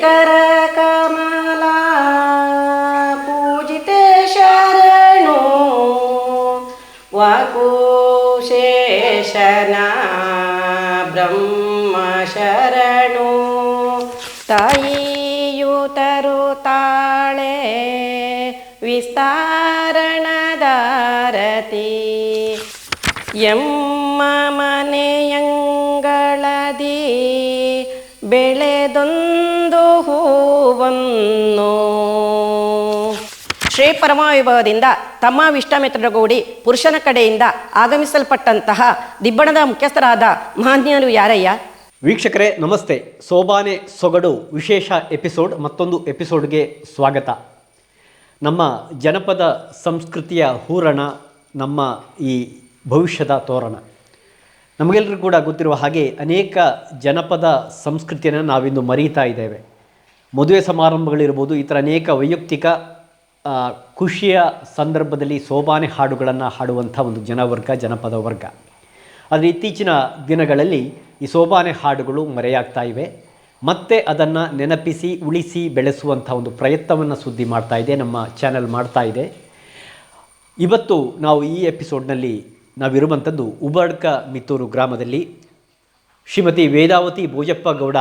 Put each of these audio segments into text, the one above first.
ಶ್ರೀಕರ ಕಮಲ ಪೂಜಿತೆ ಶರಣು ವಕುಶೇಷನ ಬ್ರಹ್ಮ ಶರಣು. ತಾಯಿಯು ತರುತ್ತಾಳೆ ವಿಸ್ತಾರಣದಾರತಿ. ಎಮ್ಮ ಮನೆಯಂಗಳದಿ ಹೂವನ್ನು ಶ್ರೀ ಪರಮವೈಭವದಿಂದ ತಮ್ಮ ವಿಷ್ಟಮಿತ್ರರಗೂಡಿ ಪುರುಷನ ಕಡೆಯಿಂದ ಆಗಮಿಸಲ್ಪಟ್ಟಂತಹ ದಿಬ್ಬಣದ ಮುಖ್ಯಸ್ಥರಾದ ಮಹಾಜ್ಞರು ಯಾರಯ್ಯ? ವೀಕ್ಷಕರೇ, ನಮಸ್ತೆ. ಸೋಬಾನೆ ಸೊಗಡು ವಿಶೇಷ ಎಪಿಸೋಡ್ ಮತ್ತೊಂದು ಎಪಿಸೋಡ್ಗೆ ಸ್ವಾಗತ. ನಮ್ಮ ಜನಪದ ಸಂಸ್ಕೃತಿಯ ಹೂರಣ, ನಮ್ಮ ಈ ಭವಿಷ್ಯದ ತೋರಣ. ನಮಗೆಲ್ಲರೂ ಕೂಡ ಗೊತ್ತಿರುವ ಹಾಗೆ ಅನೇಕ ಜನಪದ ಸಂಸ್ಕೃತಿಯನ್ನು ನಾವಿಂದು ಮರೀತಾ ಇದ್ದೇವೆ. ಮದುವೆ ಸಮಾರಂಭಗಳಿರ್ಬೋದು ಈ ಥರ ಅನೇಕ ವೈಯಕ್ತಿಕ ಖುಷಿಯ ಸಂದರ್ಭದಲ್ಲಿ ಸೋಬಾನೆ ಹಾಡುಗಳನ್ನು ಹಾಡುವಂಥ ಒಂದು ಜನವರ್ಗ, ಜನಪದ ವರ್ಗ. ಆದರೆ ಇತ್ತೀಚಿನ ದಿನಗಳಲ್ಲಿ ಈ ಸೋಬಾನೆ ಹಾಡುಗಳು ಮರೆಯಾಗ್ತಾ ಇವೆ. ಮತ್ತೆ ಅದನ್ನು ನೆನಪಿಸಿ, ಉಳಿಸಿ ಬೆಳೆಸುವಂಥ ಒಂದು ಪ್ರಯತ್ನವನ್ನು ಸುದ್ದಿ ಮಾಡ್ತಾ ಇದೆ, ನಮ್ಮ ಚಾನೆಲ್ ಮಾಡ್ತಾ ಇದೆ. ಇವತ್ತು ನಾವು ಈ ಎಪಿಸೋಡ್ನಲ್ಲಿ ನಾವಿರುವಂಥದ್ದು ಉಬಡ್ಕ ಮಿತ್ತೂರು ಗ್ರಾಮದಲ್ಲಿ ಶ್ರೀಮತಿ ವೇದಾವತಿ ಭೋಜಪ್ಪ ಗೌಡ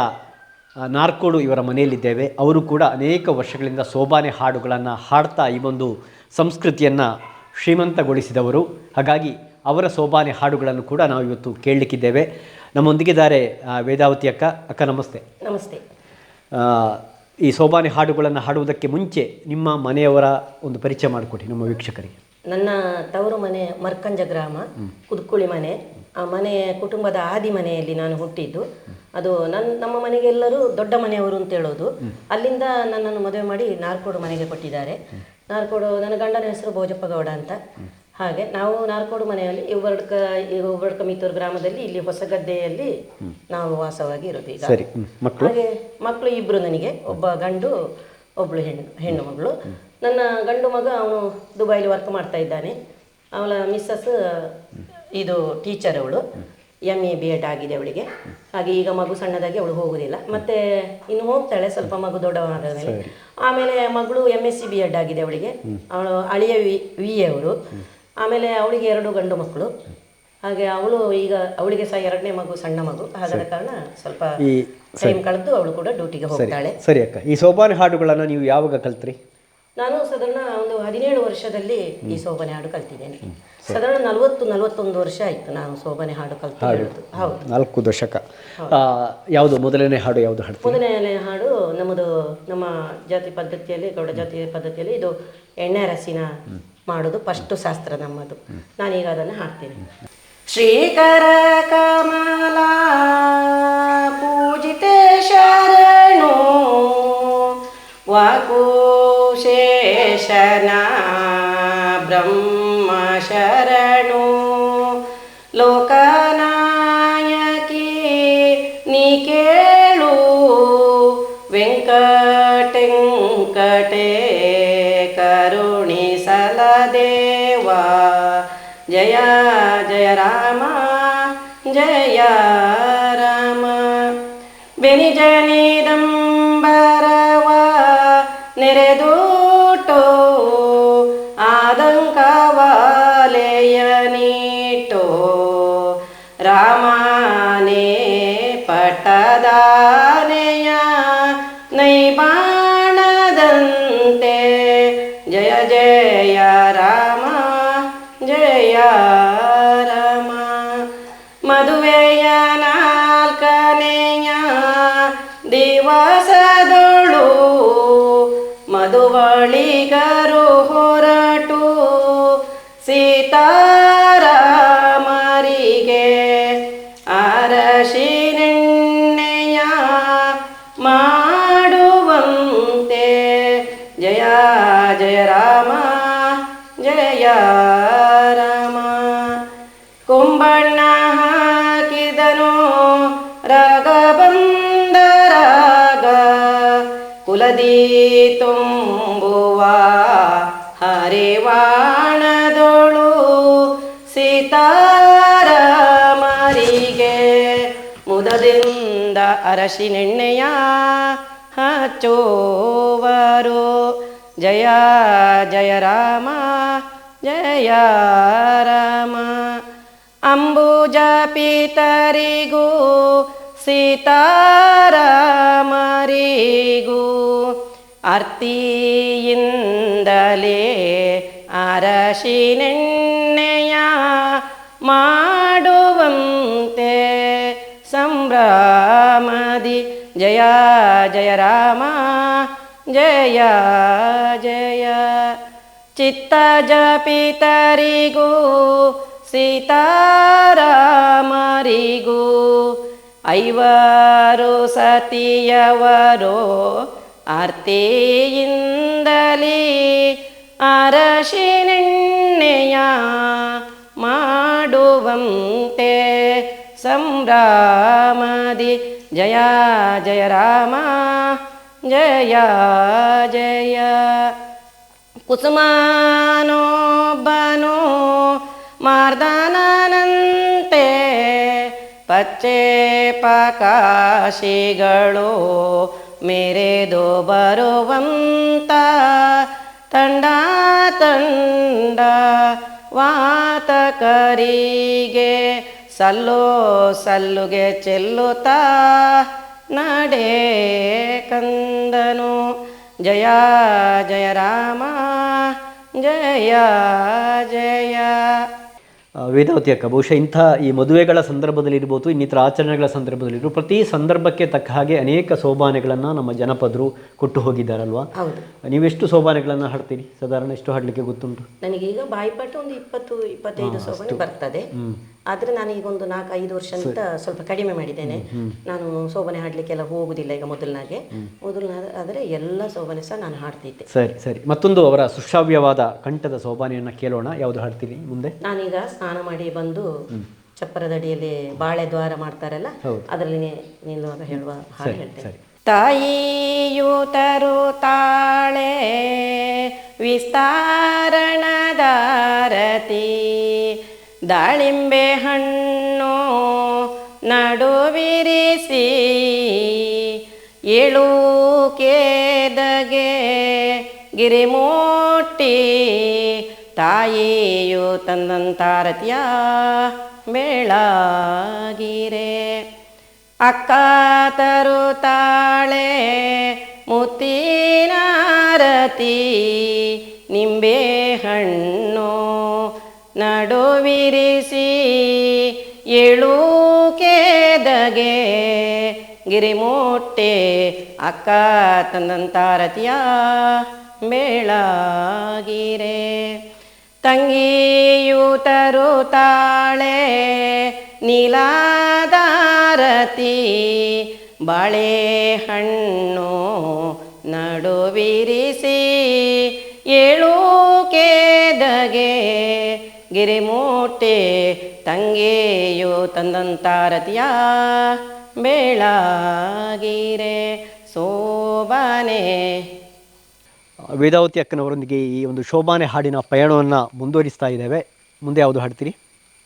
ನಾರ್ಕೋಡು ಇವರ ಮನೆಯಲ್ಲಿದ್ದೇವೆ. ಅವರು ಕೂಡ ಅನೇಕ ವರ್ಷಗಳಿಂದ ಸೋಬಾನೆ ಹಾಡುಗಳನ್ನು ಹಾಡ್ತಾ ಈ ಒಂದು ಸಂಸ್ಕೃತಿಯನ್ನು ಶ್ರೀಮಂತಗೊಳಿಸಿದವರು. ಹಾಗಾಗಿ ಅವರ ಸೋಬಾನೆ ಹಾಡುಗಳನ್ನು ಕೂಡ ನಾವು ಇವತ್ತು ಕೇಳಲಿಕ್ಕಿದ್ದೇವೆ. ನಮ್ಮೊಂದಿಗಿದ್ದಾರೆ ವೇದಾವತಿ ಅಕ್ಕ. ಅಕ್ಕ ನಮಸ್ತೆ. ನಮಸ್ತೆ. ಈ ಸೋಬಾನೆ ಹಾಡುಗಳನ್ನು ಹಾಡುವುದಕ್ಕೆ ಮುಂಚೆ ನಿಮ್ಮ ಮನೆಯವರ ಒಂದು ಪರಿಚಯ ಮಾಡಿಕೊಡಿ ನಮ್ಮ ವೀಕ್ಷಕರಿಗೆ. ನನ್ನ ತವರು ಮನೆ ಮರ್ಕಂಜ ಗ್ರಾಮ ಕುದುಕುಳಿ ಮನೆ. ಆ ಮನೆಯ ಕುಟುಂಬದ ಆದಿ ಮನೆಯಲ್ಲಿ ನಾನು ಹುಟ್ಟಿದ್ದು. ಅದು ನನ್ನ ನಮ್ಮ ಮನೆಗೆ ಎಲ್ಲರೂ ದೊಡ್ಡ ಮನೆಯವರು ಅಂತ ಹೇಳೋದು. ಅಲ್ಲಿಂದ ನನ್ನನ್ನು ಮದುವೆ ಮಾಡಿ ನಾರ್ಕೋಡು ಮನೆಗೆ ಕೊಟ್ಟಿದ್ದಾರೆ. ನಾರ್ಕೋಡು ನನ್ನ ಗಂಡನ ಹೆಸರು ಭೋಜಪ್ಪ ಗೌಡ ಅಂತ. ಹಾಗೆ ನಾವು ನಾರ್ಕೋಡು ಮನೆಯಲ್ಲಿ ಉಬರ್ಡ್ಕ ಈ ಉಬರ್ಡ್ಕ ಮಿತ್ತೂರು ಗ್ರಾಮದಲ್ಲಿ ಇಲ್ಲಿ ಹೊಸಗದ್ದೆಯಲ್ಲಿ ನಾವು ವಾಸವಾಗಿ ಇರೋದು ಈಗ. ಹಾಗೆ ಮಕ್ಕಳು ಇಬ್ಬರು ನನಗೆ ಒಬ್ಬ ಗಂಡು ಒಬ್ಬಳು ಹೆಣ್ಣು ಹೆಣ್ಣು ಮಗಳು. ನನ್ನ ಗಂಡು ಮಗ ಅವನು ದುಬೈಲಿ ವರ್ಕ್ ಮಾಡ್ತಾ ಇದ್ದಾನೆ. ಅವಳ ಮಿಸ್ಸಸ್ ಇದು ಟೀಚರ್ ಅವಳು. ಎಂ ಎ ಬಿ ಎಡ್ ಆಗಿದೆ ಅವಳಿಗೆ. ಹಾಗೆ ಈಗ ಮಗು ಸಣ್ಣದಾಗಿ ಅವಳು ಹೋಗುದಿಲ್ಲ. ಮತ್ತೆ ಇನ್ನು ಹೋಗ್ತಾಳೆ ಸ್ವಲ್ಪ ಮಗು ದೊಡ್ಡವಾದ ಮೇಲೆ. ಆಮೇಲೆ ಮಗಳು M S C B Ed ಆಗಿದೆ ಅವಳಿಗೆ. ಅವಳು ಅಳಿಯ ವಿ ವಿ ಅವರು ಆಮೇಲೆ ಅವಳಿಗೆ ಎರಡು ಗಂಡು ಮಕ್ಕಳು. ಹಾಗೆ ಅವಳು ಈಗ ಅವಳಿಗೆ ಸಹ ಎರಡನೇ ಮಗು ಸಣ್ಣ ಮಗು. ಆದ ಕಾರಣ ಸ್ವಲ್ಪ ಟೈಮ್ ಕಳೆದು ಅವಳು ಕೂಡ ಡ್ಯೂಟಿಗೆ ಹೋಗ್ತಾಳೆ. ಸರಿ ಅಕ್ಕ. ಈ ಸೋಪಾನ ಹಾಡುಗಳನ್ನು ನೀವು ಯಾವಾಗ ಕಲ್ತ್ರಿ? ನಾನು ಸಾಧಾರಣ ಒಂದು ಹದಿನೇಳು ವರ್ಷದಲ್ಲಿ ಈ ಸೋಬನೆ ಹಾಡು ಕಲ್ತಿದ್ದೇನೆ. ಸಾಧಾರಣ ನಲವತ್ತು ನಲವತ್ತೊಂದು ವರ್ಷ ಆಯಿತು ನಾನು ಸೋಬನೆ ಹಾಡು ಕಲ್ತು ಹೌದು. ನಾಲ್ಕು ದಶಕ. ಯಾವುದು ಮೊದಲನೇ ಹಾಡು ಯಾವುದು ಹಾಡು ಮೊದಲನೇ ಹಾಡು ನಮ್ಮದು ನಮ್ಮ ಜಾತಿ ಪದ್ಧತಿಯಲ್ಲಿ ಗೌಡ ಜಾತಿ ಪದ್ಧತಿಯಲ್ಲಿ ಇದು ಎಣ್ಣೆ ರಸಿನ ಮಾಡೋದು ಫಸ್ಟ್ ಶಾಸ್ತ್ರ ನಮ್ಮದು. ನಾನೀಗ ಅದನ್ನು ಹಾಡ್ತೀನಿ. ಶ್ರೀಕರ ಕಮಲ ಪೂಜಿತೆ ಶರಣೋ ವಾಕುಶೇಷನ शेषना ब्रह्मशरणो। लोकनायकी निकेळु वेङ्कटेङ्कटे करुणि सलदेवा जया जय राम जय राम। विनिजनि ಜಯ ಕುಲದಿ ತುಂಬುವ ಹರಿವಾಣದೊಳು ಸೀತಾರಾಮರಿಗೆ ಮುದದಿಂದ ಅರಶಿನೆಣ್ಣೆಯ ಹಚ್ಚೋವರು. ಜಯ ಜಯ ರಾಮ ಜಯ ರಾಮ. ಅಂಬುಜ ಪಿತರಿಗೂ ಸೀತಾರಾಮರಿಗೂ ಅರ್ತಿಯಿಂದಲೇ ಅರಶಿನೆಣ್ಣೆಯ ಮಾಡುವಂತೆ ಸಂಭ್ರಮದಿ. ಜಯ ಜಯ ರಾಮ ಜಯ ಜಯ. ಚಿತ್ತ ಜಪಿತರಿಗೂ ಸೀತಾರಾಮರಿಗೂ ಐವರು ಸತಿಯವರು ಆರ್ತಿಯಿಂದಲೇ ಅರಶಿನೆಣ್ಣೆಯ ಮಾಡುವಂತೆ ಸಂಭ್ರಾಮದಿ ಜಯ ಜಯ ರಾಮ ಜಯ ಜಯ. ಕುಸುಮಾನೋಬ್ಬನು ಮಾರ್ದನಂತೆ ಪಚ್ಚೆ ಪಕಾಶಿಗಳು ಮೆರೆದು ಬರುವಂತ ತಂಡ ತಂಡ, ವಾತಕರಿಗೆ ಸಲ್ಲೋ ಸಲ್ಲುಗೆ ಚೆಲ್ಲುತ್ತಾ ನಡೆ ಕಂದನು. ಜಯ ಜಯ ರಾಮ, ಜಯ ಜಯ. ಆ, ವೇದಾವತಿ ಅಕ್ಕ ಬಹುಶಃ ಇಂಥ ಈ ಮದುವೆಗಳ ಸಂದರ್ಭದಲ್ಲಿ ಇರ್ಬೋದು ಇನ್ನಿತರ ಆಚರಣೆಗಳ ಸಂದರ್ಭದಲ್ಲಿ ಪ್ರತಿ ಸಂದರ್ಭಕ್ಕೆ ತಕ್ಕ ಹಾಗೆ ಅನೇಕ ಸೋಬಾನೆಗಳನ್ನು ನಮ್ಮ ಜನಪದರು ಕೊಟ್ಟು ಹೋಗಿದ್ದಾರಲ್ವಾ? ನೀವೆಷ್ಟು ಸೋಬಾನೆಗಳನ್ನು ಹಾಡ್ತೀರಿ? ಸಾಧಾರಣ ಎಷ್ಟು ಹಾಡಲಿಕ್ಕೆ ಗೊತ್ತುಂಟು? ನನಗೀಗ ಬಾಯಿಪಾಠ ಒಂದು ಇಪ್ಪತ್ತು ಇಪ್ಪತ್ತೈದು ಸೋಬಾನೆ ಬರ್ತದೆ. ಆದ್ರೆ ನಾನು ಈಗ ಒಂದು ನಾಲ್ಕು ಐದು ಅಂತ ಸ್ವಲ್ಪ ಕಡಿಮೆ ಮಾಡಿದ್ದೇನೆ. ನಾನು ಸೋಬನೆ ಹಾಡ್ಲಿಕ್ಕೆಲ್ಲ ಹೋಗುದಿಲ್ಲ ಈಗ ಮೊದಲನಾಗೆ. ಮೊದಲನಾದ ಆದರೆ ಎಲ್ಲ ಸೋಬನೆ ಸಹ ನಾನು ಹಾಡ್ತಿದ್ದೆ. ಸರಿ ಸರಿ. ಮತ್ತೊಂದು ಅವರ ಸುಶ್ರಾವ್ಯವಾದ ಕಂಠದ ಸೋಬಾನೆಯನ್ನು ಕೇಳೋಣ. ಯಾವುದು ಹಾಡ್ತೀನಿ ಮುಂದೆ? ನಾನೀಗ ಸ್ನಾನ ಮಾಡಿ ಬಂದು ಚಪ್ಪರದಡಿಯಲ್ಲಿ ಬಾಳೆ ದ್ವಾರ ಮಾಡ್ತಾರಲ್ಲ ಅದರಲ್ಲಿ ನಿಲ್ಲುವಾಗ ಹೇಳುವ ಹಾಡು ಹೇಳ್ತೇನೆ. ತಾಯಿಯು ತರುತ್ತಾಳೆ ವಿಸ್ತಾರಣದಾರತಿ ದಾಳಿಂಬೆ ಹಣ್ಣು ನಡುವಿರಿಸಿ ಏಳು ಕೇದಗೆ ಗಿರಿಮೋಟಿ ತಾಯಿಯು ತಂದಂತಾರತಿಯ ಬೆಳಗಿರೆ ಅಕ್ಕ ತರುತ್ತಾಳೆ ಮುತ್ತಿನಾರತಿ ನಿಂಬೆ ಹಣ್ಣು ನಡುವಿರಿಸಿ ಏಳು ಕೇದಗೆ ಗಿರಿಮೊಟ್ಟೆ ಅಕ್ಕ ತಂದಂತಾರತಿಯ ಮೇಳಗಿರೆ. ತಂಗಿಯು ತರುತ್ತಾಳೆ ನೀಲಾದಾರತಿ ಬಾಳೆಹಣ್ಣು ನಡುವಿರಿಸಿ ಏಳು ಕೇದಗೆ ಗಿರಿಮೂಟೆ ತಂಗೆಯು ತಂದಂತಾರತಿಯ ಬೇಳಾಗಿರೆ ಸೋಬಾನೆ. ವೇದಾವತಿ ಅಕ್ಕನವರೊಂದಿಗೆ ಈ ಒಂದು ಶೋಭಾನೆ ಹಾಡಿನ ಪಯಣವನ್ನು ಮುಂದುವರಿಸ್ತಾ ಇದ್ದೇವೆ. ಮುಂದೆ ಯಾವುದು ಹಾಡ್ತೀರಿ?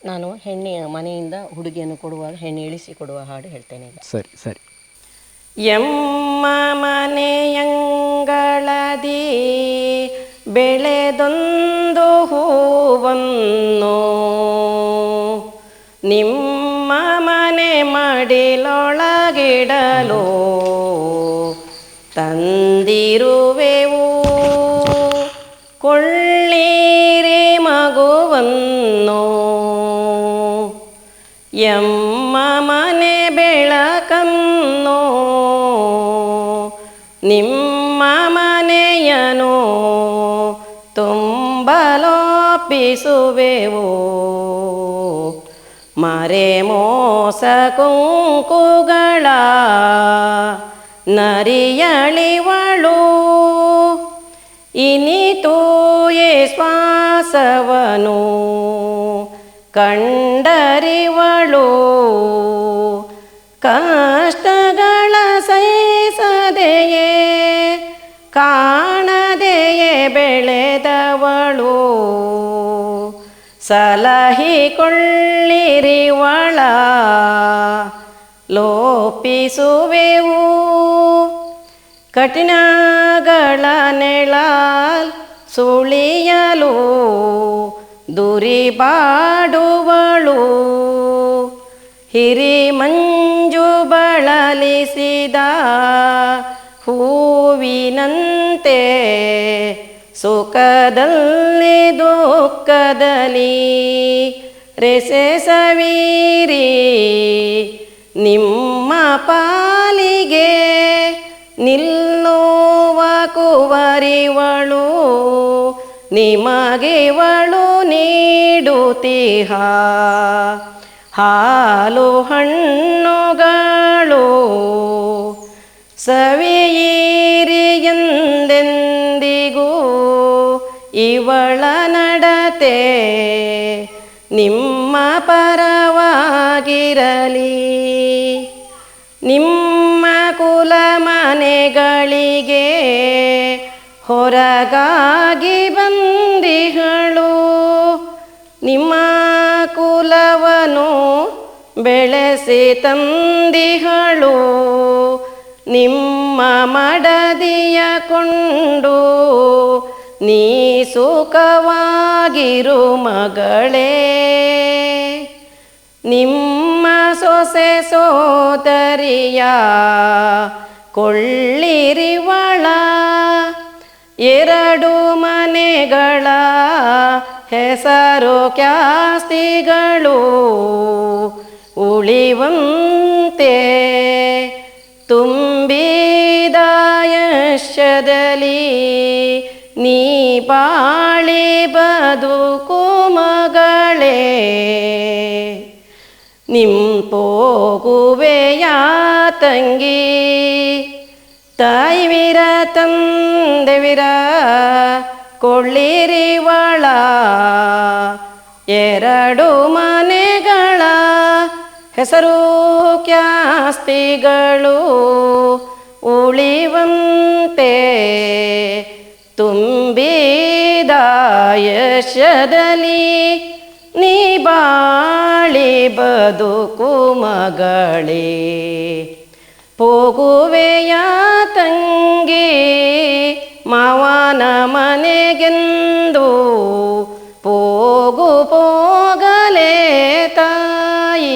ನಾನು ಹೆಣ್ಣಿನ ಮನೆಯಿಂದ ಹುಡುಗಿಯನ್ನು ಕೊಡುವಾಗ ಹೆಣ್ಣು ಇಳಿಸಿ ಕೊಡುವ ಹಾಡು ಹೇಳ್ತೇನೆ ಸರಿ ಸರಿ. ಎಮ್ಮ ಮನೆಯಂಗಳದಿ ಬೆಳೆದೊಂದು ಹೂವನ್ನು ನಿಮ್ಮ ಮನೆ ಮಡಿಲೊಳಗಿಡಲು ತಂದಿರುವೆವು. ಕೊಳ್ಳೀರಿ ಮಗುವನ್ನು. ಎಮ್ಮ ನಿಮ್ಮ ಮನೆಯನು ತುಂಬಲೋಪಿಸುವೆವು. ಮರೆ ಮೋಸ ಕುಂಕುಗಳ ನರಿಯಳಿವಳು. ಇನಿತು ಶ್ವಾಸವನು ಕಂಡರಿವಳು. ಕಾಣದೆಯೇ ಬೆಳೆದವಳು. ಸಲಹಿಕೊಳ್ಳಿರಿವಳ ಲೋಪಿಸುವೆವು. ಕಠಿಣಗಳ ನೆಳಾಲ್ ಸುಳಿಯಲು ದುರಿಬಾಡುವಳು. ಹಿರಿ ಮಂಜು ಬಳಲಿಸಿದ ಹೂವಿನಂತೆ ಸುಖದಲ್ಲಿ ದುಃಖದಲ್ಲಿ ರೆಸೆ ಸವೀರಿ ನಿಮ್ಮ ಪಾಲಿಗೆ ನಿಲ್ಲುವ ಕುವರಿವಳು ನಿಮಗಿವಳು ನೀಡುತ್ತೀಹ. ಹಾಲು ಹಣ್ಣುಗಳು ಸವಿಯಿರಿ ಎಂದೆಂದಿಗೂ ಇವಳ ನಡತೆ ನಿಮ್ಮ ಪರವಾಗಿರಲಿ. ನಿಮ್ಮ ಕುಲ ಮನೆಗಳಿಗೆ ಹೊರಗಾಗಿ ಬಂದಿಗಳು ನಿಮ್ಮ ಕುಲವನು ಬೆಳೆಸಿ ತಂದಿಗಳು ನಿಮ್ಮ ಮಡದಿಯ ಕೊಂಡು ನೀ ಸುಖವಾಗಿರು ಮಗಳೇ. ನಿಮ್ಮ ಸೊಸೆ ಸೋದರಿಯ ಕೊಳ್ಳಿರಿವಳ, ಎರಡು ಮನೆಗಳ ಹೆಸರು ಕ್ಯಾಸ್ತಿಗಳು ಉಳಿವಂತೆ. ಯಶದಲ್ಲಿ ನೀ ಬಾಳಿ ಬದುಕು ಮಗಳೇ ನಿಂಪೋಗುವೆಯ ತಂಗಿ? ತಾಯಿವಿರ ತಂದೆವಿರ ಕೊಳ್ಳಿರಿವಳ ಎರಡು ಮನೆಗಳ ಹೆಸರು ಕ್ಯಾಸ್ತಿಗಳು ಉಳಿವಂತೆ ತುಂಬಿದ ಯಶದಲ್ಲಿ ನೀ ಬಾಳಿ ಬದುಕು ಮಗಳೇ. ಹೋಗುವೆಯ ತಂಗಿ, ಮಾವನ ಮನೆಗೆಂದು ಪೋಗು ಪೋಗಲೇ ತಾಯಿ.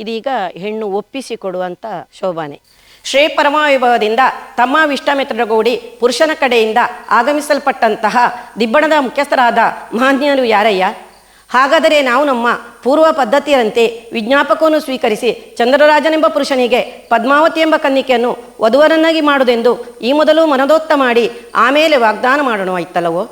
ಇದೀಗ ಹೆಣ್ಣು ಒಪ್ಪಿಸಿಕೊಡುವಂಥ ಶೋಭಾನೆ. ಶ್ರೀ ಪರಮಾವಿಭವದಿಂದ ತಮ್ಮ ವಿಷ್ಟಮಿತ್ರರಗೂಡಿ ಪುರುಷನ ಕಡೆಯಿಂದ ಆಗಮಿಸಲ್ಪಟ್ಟಂತಹ ದಿಬ್ಬಣದ ಮುಖ್ಯಸ್ಥರಾದ ಮಾನ್ಯರು ಯಾರಯ್ಯ? ಹಾಗಾದರೆ ನಾವು ನಮ್ಮ ಪೂರ್ವ ಪದ್ಧತಿಯಂತೆ ವಿಜ್ಞಾಪಕವನ್ನು ಸ್ವೀಕರಿಸಿ ಚಂದ್ರರಾಜನೆಂಬ ಪುರುಷನಿಗೆ ಪದ್ಮಾವತಿ ಎಂಬ ಕನ್ನಿಕೆಯನ್ನು ವಧುವರನ್ನಾಗಿ ಮಾಡುವುದೆಂದು ಈ ಮೊದಲು ಮನದೋತ್ತ ಮಾಡಿ ಆಮೇಲೆ ವಾಗ್ದಾನ ಮಾಡೋಣವಾಯ್ತಲ್ಲವೋ?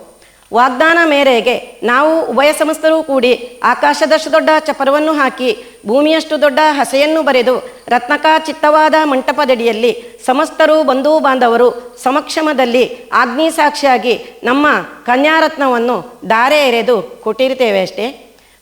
ವಾಗ್ದಾನ ಮೇರೆಗೆ ನಾವು ಉಭಯ ಸಮಸ್ತರೂ ಕೂಡಿ ಆಕಾಶದಷ್ಟು ದೊಡ್ಡ ಚಪರವನ್ನು ಹಾಕಿ ಭೂಮಿಯಷ್ಟು ದೊಡ್ಡ ಹಸೆಯನ್ನು ಬರೆದು ರತ್ನಕ ಚಿತ್ತವಾದ ಮಂಟಪದಡಿಯಲ್ಲಿ ಸಮಸ್ತರು ಬಂಧು ಬಾಂಧವರು ಸಮಕ್ಷಮದಲ್ಲಿ ಆಗ್ನಿ ಸಾಕ್ಷಿಯಾಗಿ ನಮ್ಮ ಕನ್ಯಾರತ್ನವನ್ನು ಧಾರೆ ಎರೆದು ಕೊಟ್ಟಿರುತ್ತೇವೆ ಅಷ್ಟೇ.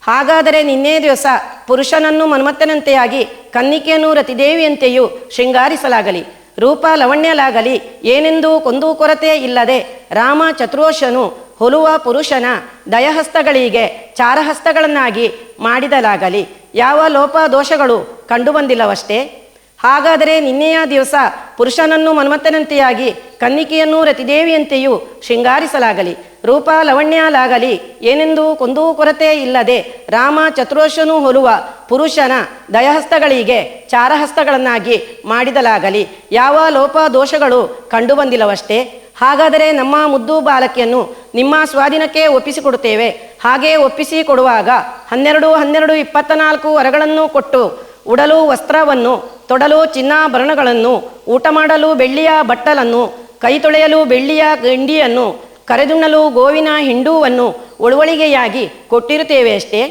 ಹಾಗಾದರೆ ನಿನ್ನೆ ದಿವಸ ಪುರುಷನನ್ನು ಮನ್ಮತ್ತನಂತೆಯಾಗಿ ಕನ್ನಿಕೆಯನ್ನು ರತಿದೇವಿಯಂತೆಯೂ ಶೃಂಗಾರಿಸಲಾಗಲಿ, ರೂಪ ಲವಣ್ಯಲಾಗಲಿ, ಏನೆಂದೂ ಕೊಂದು ಕೊರತೆ ಇಲ್ಲದೆ ರಾಮ ಚತುರೋಶನು ಹೊಲುವ ಪುರುಷನ ದಯಹಸ್ತಗಳಿಗೆ ಚಾರಹಸ್ತಗಳನ್ನಾಗಿ ಮಾಡಿದಲಾಗಲಿ. ಯಾವ ಲೋಪ ದೋಷಗಳು ಕಂಡುಬಂದಿಲ್ಲವಷ್ಟೇ. ಹಾಗಾದರೆ ನಿನ್ನೆಯ ದಿವಸ ಪುರುಷನನ್ನು ಮನ್ಮಥನಂತೆಯಾಗಿ ಕನ್ನಿಕೆಯನ್ನು ರತಿದೇವಿಯಂತೆಯೂ ಶೃಂಗಾರಿಸಲಾಗಲಿ. ರೂಪ ಲವಣ್ಯಲಾಗಲಿ. ಏನೆಂದು ಕೊಂದೂ ಕೊರತೆ ಇಲ್ಲದೆ ರಾಮ ಚತುರೋಶನು ಹೊಲುವ ಪುರುಷನ ದಯಹಸ್ತಗಳಿಗೆ ಚಾರಹಸ್ತಗಳನ್ನಾಗಿ ಮಾಡಿದಲಾಗಲಿ. ಯಾವ ಲೋಪ ದೋಷಗಳು ಕಂಡುಬಂದಿಲ್ಲವಷ್ಟೇ. ಹಾಗಾದರೆ ನಮ್ಮ ಮುದ್ದು ಬಾಲಕಿಯನ್ನು ನಿಮ್ಮ ಸ್ವಾಧೀನಕ್ಕೆ ಒಪ್ಪಿಸಿಕೊಡುತ್ತೇವೆ. ಹಾಗೆ ಒಪ್ಪಿಸಿ ಕೊಡುವಾಗ ಹನ್ನೆರಡು ಹನ್ನೆರಡು ಇಪ್ಪತ್ತ ನಾಲ್ಕು ವರಗಳನ್ನು ಕೊಟ್ಟು ಉಡಲು ವಸ್ತ್ರವನ್ನು, ತೊಡಲು ಚಿನ್ನಾಭರಣಗಳನ್ನು ಊಟ ಮಾಡಲು ಬೆಳ್ಳಿಯ ಬಟ್ಟಲನ್ನು, ಕೈ ತೊಳೆಯಲು ಬೆಳ್ಳಿಯ ಗಂಡಿಯನ್ನು, ಕರೆದುಣ್ಣಲು ಗೋವಿನ ಹಿಂಡುವನ್ನು ಉಳುವಳಿಗೆಯಾಗಿ ಕೊಟ್ಟಿರುತ್ತೇವೆ ಅಷ್ಟೇ.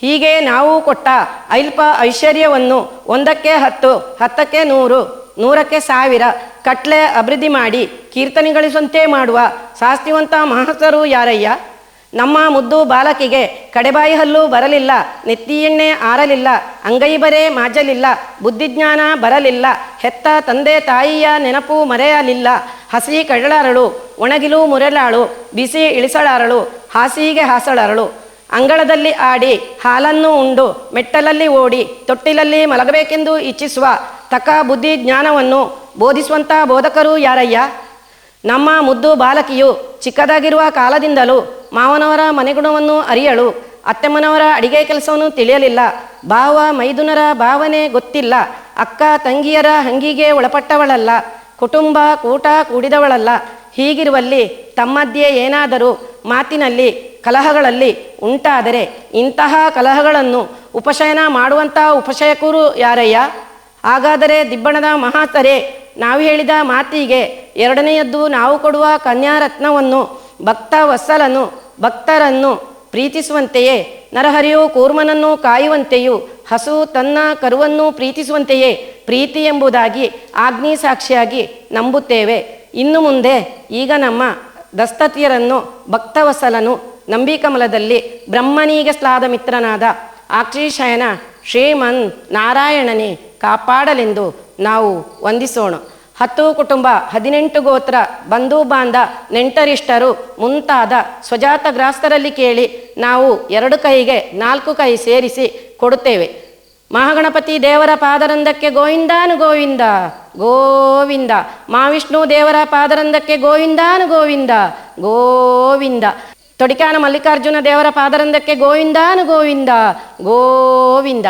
ಹೀಗೆ ನಾವು ಕೊಟ್ಟ ಅಲ್ಪ ಐಶ್ವರ್ಯವನ್ನು ಒಂದಕ್ಕೆ ಹತ್ತು, ಹತ್ತಕ್ಕೆ ನೂರು ನೂರಕ್ಕೆ ಸಾವಿರ. ಕಟ್ಲೆ ಅಭಿವೃದ್ಧಿ ಮಾಡಿ ಕೀರ್ತನೆಗಳಿಸುವಂತೆ ಮಾಡುವ ಶಾಸ್ತಿವಂತ ಮಹಾಸರು ಯಾರಯ್ಯ? ನಮ್ಮ ಮುದ್ದು ಬಾಲಕಿಗೆ ಕಡೆಬಾಯಿ ಹಲ್ಲು ಬರಲಿಲ್ಲ, ನೆತ್ತಿ ಎಣ್ಣೆ ಆರಲಿಲ್ಲ, ಅಂಗೈ ಬರೆ ಮಾಜಲಿಲ್ಲ, ಬುದ್ಧಿಜ್ಞಾನ ಬರಲಿಲ್ಲ, ಹೆತ್ತ ತಂದೆ ತಾಯಿಯ ನೆನಪು ಮರೆಯಲಿಲ್ಲ, ಹಸಿ ಕಳ್ಳಾರಳು ಒಣಗಿಲು ಮುರಲಾಳು ಬಿಸಿ ಇಳಿಸಳಾರಳು ಹಾಸಿಗೆ ಹಾಸಳರಳು. ಅಂಗಳದಲ್ಲಿ ಆಡಿ ಹಾಲನ್ನು ಉಂಡು, ಮೆಟ್ಟಲಲ್ಲಿ ಓಡಿ, ತೊಟ್ಟಿಲಲ್ಲಿ ಮಲಗಬೇಕೆಂದು ಇಚ್ಛಿಸುವ ತಕ ಬುದ್ಧಿ ಜ್ಞಾನವನ್ನು ಬೋಧಿಸುವಂಥ ಬೋಧಕರು ಯಾರಯ್ಯ? ನಮ್ಮ ಮುದ್ದು ಬಾಲಕಿಯು ಚಿಕ್ಕದಾಗಿರುವ ಕಾಲದಿಂದಲೂ ಮಾವನವರ ಮನೆಗುಣವನ್ನು ಅರಿಯಳು. ಅತ್ತೆಮ್ಮನವರ ಅಡಿಗೆ ಕೆಲಸವನ್ನು ತಿಳಿಯಲಿಲ್ಲ. ಭಾವ ಮೈದುನರ ಭಾವನೆ ಗೊತ್ತಿಲ್ಲ. ಅಕ್ಕ ತಂಗಿಯರ ಹಂಗಿಗೆ ಒಳಪಟ್ಟವಳಲ್ಲ. ಕುಟುಂಬ ಕೂಟ ಕೂಡಿದವಳಲ್ಲ. ಹೀಗಿರುವಲ್ಲಿ ತಮ್ಮಧ್ಯೆ ಏನಾದರೂ ಮಾತಿನಲ್ಲಿ ಕಲಹಗಳಲ್ಲಿ ಉಂಟಾದರೆ ಇಂತಹ ಕಲಹಗಳನ್ನು ಉಪಶಯನ ಮಾಡುವಂಥ ಉಪಶಯಕರು ಯಾರಯ್ಯ? ಹಾಗಾದರೆ ದಿಬ್ಬಣದ ಮಹಾತರೆ ನಾವು ಹೇಳಿದ ಮಾತಿಗೆ ಎರಡನೆಯದ್ದು ನಾವು ಕೊಡುವ ಕನ್ಯಾರತ್ನವನ್ನು, ಭಕ್ತ ವತ್ಸಲನು, ಭಕ್ತರನ್ನು ಪ್ರೀತಿಸುವಂತೆಯೇ, ನರಹರಿಯು ಕೂರ್ಮನನ್ನು ಕಾಯುವಂತೆಯೂ, ಹಸು ತನ್ನ ಕರುವನ್ನು ಪ್ರೀತಿಸುವಂತೆಯೇ ಪ್ರೀತಿ ಎಂಬುದಾಗಿ ಆಗ್ನಿ ಸಾಕ್ಷಿಯಾಗಿ ನಂಬುತ್ತೇವೆ. ಇನ್ನು ಮುಂದೆ ಈಗ ನಮ್ಮ ದಸ್ತತಿಯರನ್ನು ಭಕ್ತವಸಲನು ನಂಬಿಕಮಲದಲ್ಲಿ ಬ್ರಹ್ಮನೀಗ ಸ್ಲಾದ ಮಿತ್ರನಾದ ಆಕ್ಷಿಶಯನ ಶ್ರೀಮನ್ ನಾರಾಯಣನೇ ಕಾಪಾಡಲೆಂದು ನಾವು ವಂದಿಸೋಣ. ಹತ್ತು ಕುಟುಂಬ ಹದಿನೆಂಟು ಗೋತ್ರ ಬಂಧು ಬಾಂಧ ನೆಂಟರಿಷ್ಟರು ಮುಂತಾದ ಸ್ವಜಾತ ಗ್ರಾಸ್ತರಲ್ಲಿ ಕೇಳಿ ನಾವು ಎರಡು ಕೈಗೆ ನಾಲ್ಕು ಕೈ ಸೇರಿಸಿ ಕೊಡುತ್ತೇವೆ. ಮಹಾಗಣಪತಿ ದೇವರ ಪಾದರಂದಕ್ಕೆ ಗೋವಿಂದಾನು ಗೋವಿಂದ ಗೋವಿಂದ. ಮಹಾವಿಷ್ಣು ದೇವರ ಪಾದರಂದಕ್ಕೆ ಗೋವಿಂದಾನು ಗೋವಿಂದ ಗೋವಿಂದ. ತೊಡಿಕಾನ ಮಲ್ಲಿಕಾರ್ಜುನ ದೇವರ ಪಾದರಂದಕ್ಕೆ ಗೋವಿಂದಾನು ಗೋವಿಂದ ಗೋವಿಂದ.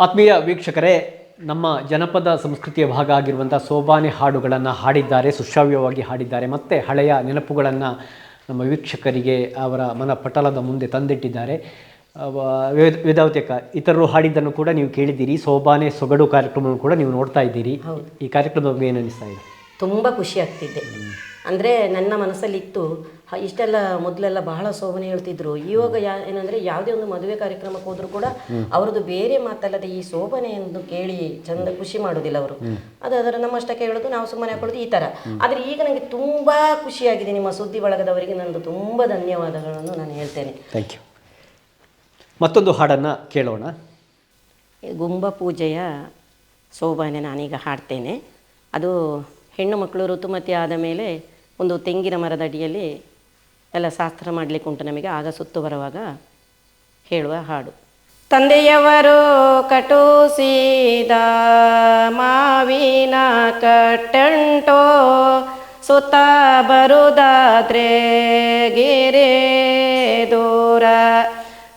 ಆತ್ಮೀಯ ವೀಕ್ಷಕರೇ ನಮ್ಮ ಜನಪದ ಸಂಸ್ಕೃತಿಯ ಭಾಗ ಆಗಿರುವಂಥ ಸೋಬಾನೆ ಹಾಡುಗಳನ್ನು ಹಾಡಿದ್ದಾರೆ ಸುಶ್ರಾವ್ಯವಾಗಿ ಹಾಡಿದ್ದಾರೆ ಮತ್ತು ಹಳೆಯ ನೆನಪುಗಳನ್ನು ನಮ್ಮ ವೀಕ್ಷಕರಿಗೆ ಅವರ ಮನ ಪಟಲದ ಮುಂದೆ ತಂದಿಟ್ಟಿದ್ದಾರೆ. ಅವ- ವೇದ- ವೇದಾವತಿ ಅಕ್ಕ ಇತರರು ಹಾಡಿದ್ದನ್ನು ಕೂಡ ನೀವು ಕೇಳಿದ್ದೀರಿ ಸೋಬಾನೆ ಸೊಗಡು ಕಾರ್ಯಕ್ರಮವನ್ನು ಕೂಡ ನೀವು ನೋಡ್ತಾ ಇದ್ದೀರಿ. ಈ ಕಾರ್ಯಕ್ರಮದ ಬಗ್ಗೆ ಏನು ಅನಿಸ್ತಾ ಇದೆ? ತುಂಬ ಖುಷಿ ಆಗ್ತಿದ್ದೆ ಅಂದರೆ ನನ್ನ ಮನಸ್ಸಲ್ಲಿತ್ತು ಇಷ್ಟೆಲ್ಲ ಮೊದಲೆಲ್ಲ ಬಹಳ ಸೋಮನೆ ಹೇಳ್ತಿದ್ರು. ಇವಾಗ ಯಾ ಏನಂದರೆ ಯಾವುದೇ ಒಂದು ಮದುವೆ ಕಾರ್ಯಕ್ರಮಕ್ಕೆ ಹೋದರೂ ಕೂಡ ಅವ್ರದ್ದು ಬೇರೆ ಮಾತಲ್ಲದೆ ಈ ಶೋಭನೆಯನ್ನು ಕೇಳಿ ಚಂದ ಖುಷಿ ಮಾಡೋದಿಲ್ಲ ಅವರು. ಅದು ಅದರ ನಮ್ಮಷ್ಟಕ್ಕೆ ಹೇಳೋದು ನಾವು ಸುಮ್ಮನೆ ಹಾಕೊಳ್ಳೋದು ಈ ಥರ ಆದರೆ ಈಗ ನನಗೆ ತುಂಬ ಖುಷಿಯಾಗಿದೆ ನಿಮ್ಮ ಸುದ್ದಿ ಬಳಗದವರಿಗೆ ನಂದು ತುಂಬ ಧನ್ಯವಾದಗಳನ್ನು ನಾನು ಹೇಳ್ತೇನೆ. ಥ್ಯಾಂಕ್ ಯು ಮತ್ತೊಂದು ಹಾಡನ್ನು ಕೇಳೋಣ. ಗುಂಬ ಪೂಜೆಯ ಶೋಭನೆ ನಾನೀಗ ಹಾಡ್ತೇನೆ. ಅದು ಹೆಣ್ಣು ಮಕ್ಕಳು ಋತುಮತಿ ಆದ ಮೇಲೆ ಒಂದು ತೆಂಗಿನ ಮರದ ಅಡಿಯಲ್ಲಿ ಎಲ್ಲ ಶಾಸ್ತ್ರ ಮಾಡಲಿಕ್ಕೆ ಉಂಟು ನಮಗೆ. ಆಗ ಸುತ್ತು ಬರುವಾಗ ಹೇಳುವ ಹಾಡು. ತಂದೆಯವರು ಕಟುಸಿದ ಮಾವಿನ ಕಟ್ಟಂಟೋ, ಸುತ್ತ ಬರುದಾದ್ರೆ ಗಿರೆ ದೂರ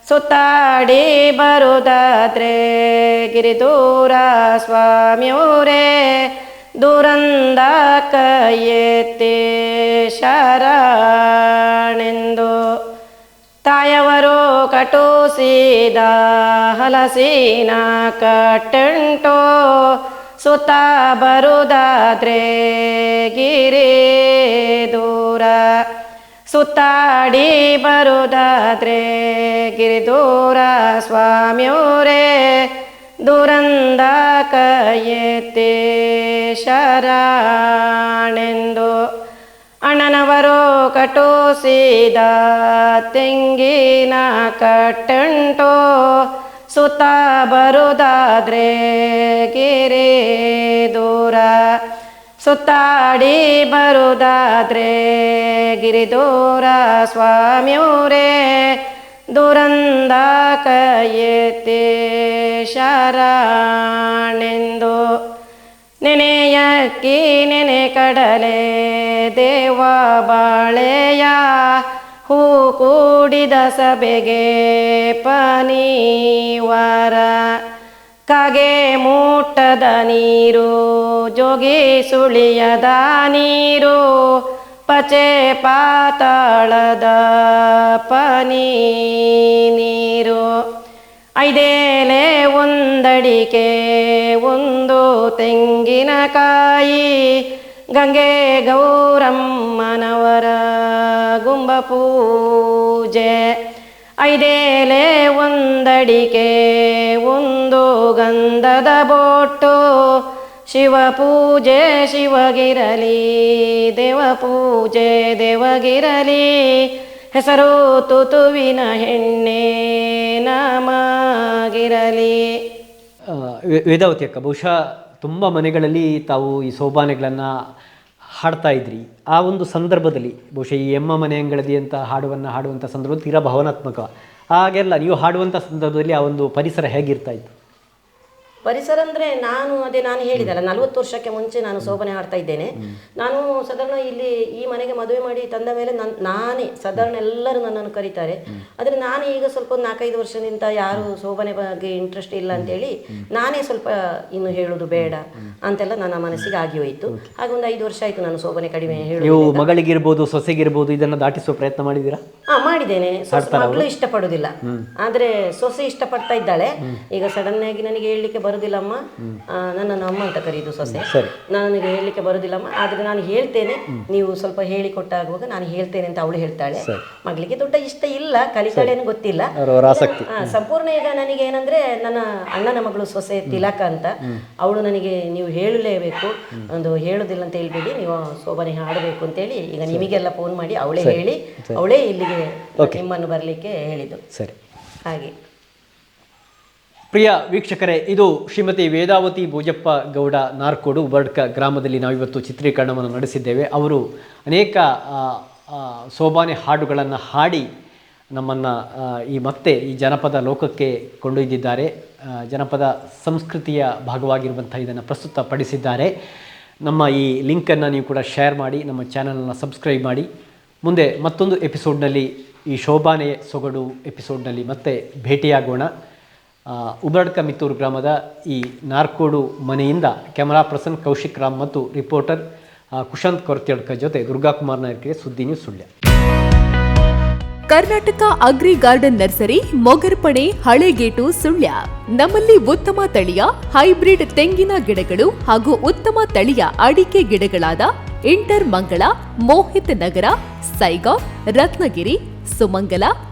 ಸುತ್ತಾಡಿ ಬರುದಾದ್ರೆ ಗಿರಿ ದೂರ. ಸ್ವಾಮಿಯವರೇ ದುರಂದ ಕೈಯೆತ್ತಿ ಶರಣೆಂದು ತಾಯವರು ಕಟುಸಿದ ಹಲಸಿನ ಕಟ್ಟಂಟೋ ಸುತ್ತ ಬರುದಾದ್ರೆ ಗಿರಿ ದೂರ ಸುತ್ತಾಡಿ ಬರುದಾದ್ರೆ ಗಿರಿ ದೂರ ಸ್ವಾಮಿಯವರೇ ದುರಂದ ಕೈಯೆತ್ತಿ ಶರಣೆಂದು ಅಣ್ಣನವರು ಕಟೋಸಿದ ತೆಂಗಿನ ಕಟ್ಟಂಟೋ ಸುತ್ತ ಬರುದಾದ್ರೆ ಗಿರಿ ದೂರ ಸುತ್ತಾಡಿ ಬರುದಾದ್ರೆ ಗಿರಿ ದೂರ ಸ್ವಾಮಿಯವರೇ ದುರಂದ ಕೈಯೆತ್ತಿ ಶರಣೆಂದು ನೆನೆಯಕ್ಕಿ ನೆನೆ ಕಡಲೆ ದೇವ ಬಾಳೆಯ ಹೂ ಕೂಡಿದ ಸಭೆಗೆ ಪನೀವರ. ಕಗೆ ಮೂಟದ ನೀರು, ಜೋಗಿ ಸುಳಿಯದ ನೀರು ಪಚೆ ಪಾತಾಳದ ಪನಿ ನೀರು. ಐದೇಲೆ ಒಂದಡಿಕೆ, ಒಂದು ತೆಂಗಿನಕಾಯಿ. ಗಂಗೆ ಗೌರಮ್ಮನವರ ಗುಂಬ ಪೂಜೆ. ಐದೇಲೆ ಒಂದಡಿಕೆ, ಒಂದು ಗಂಧದ ಬೊಟ್ಟು. ಶಿವ ಪೂಜೆ ಶಿವಗಿರಲಿ ದೇವ ಪೂಜೆ ದೇವಗಿರಲಿ, ಹೆಸರು ತುತುವಿನ ಹೆಣ್ಣೆ ನಮಗಿರಲಿ. ವೇದಾವತಿ ಅಕ್ಕ ಬಹುಶಃ ತುಂಬ ಮನೆಗಳಲ್ಲಿ ತಾವು ಈ ಸೋಬಾನೆಗಳನ್ನು ಹಾಡ್ತಾ ಇದ್ರಿ. ಆ ಒಂದು ಸಂದರ್ಭದಲ್ಲಿ, ಬಹುಶಃ ಈ ಎಮ್ಮ ಮನೆ ಅಂಗಳದಿ ಅಂತ ಹಾಡುವನ್ನು ಹಾಡುವಂಥ ಸಂದರ್ಭ ತೀರಾ ಭಾವನಾತ್ಮಕ. ಹಾಗೆಲ್ಲ, ನೀವು ಹಾಡುವಂಥ ಸಂದರ್ಭದಲ್ಲಿ ಆ ಒಂದು ಪರಿಸರ ಹೇಗಿರ್ತಾ ಇತ್ತು? ಪರಿಸರ ಅಂದರೆ ನಾನು ಅದೇ ನಾನು ಹೇಳಿದಲ್ಲ ನಲವತ್ತು ವರ್ಷಕ್ಕೆ ಮುಂಚೆ ನಾನು ಶೋಭನೆ ಆಡ್ತಾ ಇದ್ದೇನೆ. ನಾನು ಸಾಧಾರಣ ಇಲ್ಲಿ ಈ ಮನೆಗೆ ಮದುವೆ ಮಾಡಿ ತಂದ ಮೇಲೆ ನನ್ನ ನಾನೇ ಸಾಧಾರಣ ಎಲ್ಲರೂ ನನ್ನನ್ನು ಕರೀತಾರೆ. ಆದರೆ ನಾನು ಈಗ ಸ್ವಲ್ಪ ಒಂದು ನಾಲ್ಕೈದು ವರ್ಷದಿಂದ ಯಾರು ಶೋಭನೆ ಬಗ್ಗೆ ಇಂಟ್ರೆಸ್ಟ್ ಇಲ್ಲ ಅಂತೇಳಿ ನಾನೇ ಸ್ವಲ್ಪ ಇನ್ನು ಹೇಳೋದು ಬೇಡ ಅಂತೆಲ್ಲ ನನ್ನ ಮನಸ್ಸಿಗೆ ಆಗಿ ಹೋಯಿತು. ಹಾಗೆ ಒಂದು ಐದು ವರ್ಷ ಆಯ್ತು ನಾನು ಶೋಭನೆ ಕಡಿಮೆ ಹೇಳಿ ನೀವು ಮಗಳಿಗಿರ್ಬೋದು ಸೊಸೆಗಿರ್ಬೋದು ಇದನ್ನು ದಾಟಿಸುವ ಪ್ರಯತ್ನ ಮಾಡಿದ್ದೀರಾ? ಹಾಂ ಮಾಡಿದ್ದೇನೆ. ಮಗಳು ಇಷ್ಟಪಡೋದಿಲ್ಲ. ಆದ್ರೆ ಸೊಸೆ ಇಷ್ಟಪಡ್ತಾ ಇದ್ದಾಳೆ. ಈಗ ಸಡನ್ನಾಗಿ ಆಗಿ ನನಗೆ ಹೇಳಲಿಕ್ಕೆ ಬರುದಿಲ್ಲಮ್ಮ. ನನ್ನನ್ನು ಅಮ್ಮ ಅಂತ ಕರೀದು ಸೊಸೆ. ನನಗೆ ಹೇಳಲಿಕ್ಕೆ ಬರುದಿಲ್ಲಮ್ಮ. ಆದ್ರೆ ನಾನು ಹೇಳ್ತೇನೆ. ನೀವು ಸ್ವಲ್ಪ ಹೇಳಿಕೊಟ್ಟಾಗುವಾಗ ನಾನು ಹೇಳ್ತೇನೆ ಅಂತ ಅವಳು ಹೇಳ್ತಾಳೆ. ಮಗಳಿಗೆ ದೊಡ್ಡ ಇಷ್ಟ ಇಲ್ಲ ಕಲಿತಾಳೇನು ಗೊತ್ತಿಲ್ಲ. ಸಂಪೂರ್ಣ ಈಗ ನನಗೆ ಏನಂದ್ರೆ ನನ್ನ ಅಣ್ಣನ ಮಗಳು ಸೊಸೆ ತಿಲಕ ಅಂತ. ಅವಳು ನನಗೆ ನೀವು ಹೇಳಲೇಬೇಕು. ಒಂದು ಹೇಳುದಿಲ್ಲ ಅಂತ ಹೇಳ್ಬೇಡಿ. ನೀವು ಶೋಭನೆ ಹಾಡಬೇಕು ಅಂತೇಳಿ ಈಗ ನಿಮಗೆಲ್ಲ ಫೋನ್ ಮಾಡಿ ಅವಳೇ ಹೇಳಿ ಅವಳೇ ಇಲ್ಲಿಗೆ ನಿಮ್ಮನ್ನು ಬರಲಿಕ್ಕೆ ಹೇಳಿದ್ದು. ಸರಿ. ಹಾಗೆ. ಪ್ರಿಯ ವೀಕ್ಷಕರೇ, ಇದು ಶ್ರೀಮತಿ ವೇದಾವತಿ ಭೋಜಪ್ಪ ಗೌಡ ನಾರ್ಕೋಡು ಬರ್ಡ್ಕ ಗ್ರಾಮದಲ್ಲಿ ನಾವಿವತ್ತು ಚಿತ್ರೀಕರಣವನ್ನು ನಡೆಸಿದ್ದೇವೆ. ಅವರು ಅನೇಕ ಸೋಬಾನೆ ಹಾಡುಗಳನ್ನು ಹಾಡಿ ನಮ್ಮನ್ನು ಈ ಮತ್ತೆ ಈ ಜನಪದ ಲೋಕಕ್ಕೆ ಕೊಂಡೊಯ್ದಿದ್ದಾರೆ. ಜನಪದ ಸಂಸ್ಕೃತಿಯ ಭಾಗವಾಗಿರುವಂಥ ಇದನ್ನು ಪ್ರಸ್ತುತಪಡಿಸಿದ್ದಾರೆ ನಮ್ಮ ಈ ಲಿಂಕನ್ನು ನೀವು ಕೂಡ ಶೇರ್ ಮಾಡಿ, ನಮ್ಮ ಚಾನಲನ್ನು ಸಬ್ಸ್ಕ್ರೈಬ್ ಮಾಡಿ. ಮುಂದೆ ಮತ್ತೊಂದು ಎಪಿಸೋಡ್ನಲ್ಲಿ ಈ ಶೋಭಾನೆ ಸೊಗಡು ಎಪಿಸೋಡ್ನಲ್ಲಿ ಮತ್ತೆ ಭೇಟಿಯಾಗೋಣ. ಉಬರಡ್ಕ ಮಿತ್ತೂರು ಗ್ರಾಮದ ಈ ನಾರ್ಕೋಡು ಮನೆಯಿಂದ ಕ್ಯಾಮರಾ ಪರ್ಸನ್ ಕೌಶಿಕ್ ರಾಮ್ ಮತ್ತು ರಿಪೋರ್ಟರ್ ಕುಶಾಂತ್ ಕೊರತ್ಯಡ್ಕ ಜೊತೆ ದುರ್ಗಾಕುಮಾರ್ ನಾಯಕರಿಗೆ ಸುದ್ದಿ news Sullia. Karnataka agri garden nursery Mogarpane Halegate, Sullia. ನಮ್ಮಲ್ಲಿ ಉತ್ತಮ ತಳಿಯ, ಹೈಬ್ರಿಡ್ ತೆಂಗಿನ ಗಿಡಗಳು ಹಾಗೂ ಉತ್ತಮ ತಳಿಯ ಅಡಿಕೆ ಗಿಡಗಳಾದ ಇಂಟರ್ ಮಂಗಳ, ಮೋಹಿತ್ ನಗರ, ಸೈಗಾ, ರತ್ನಗಿರಿ, ಸುಮಂಗಲ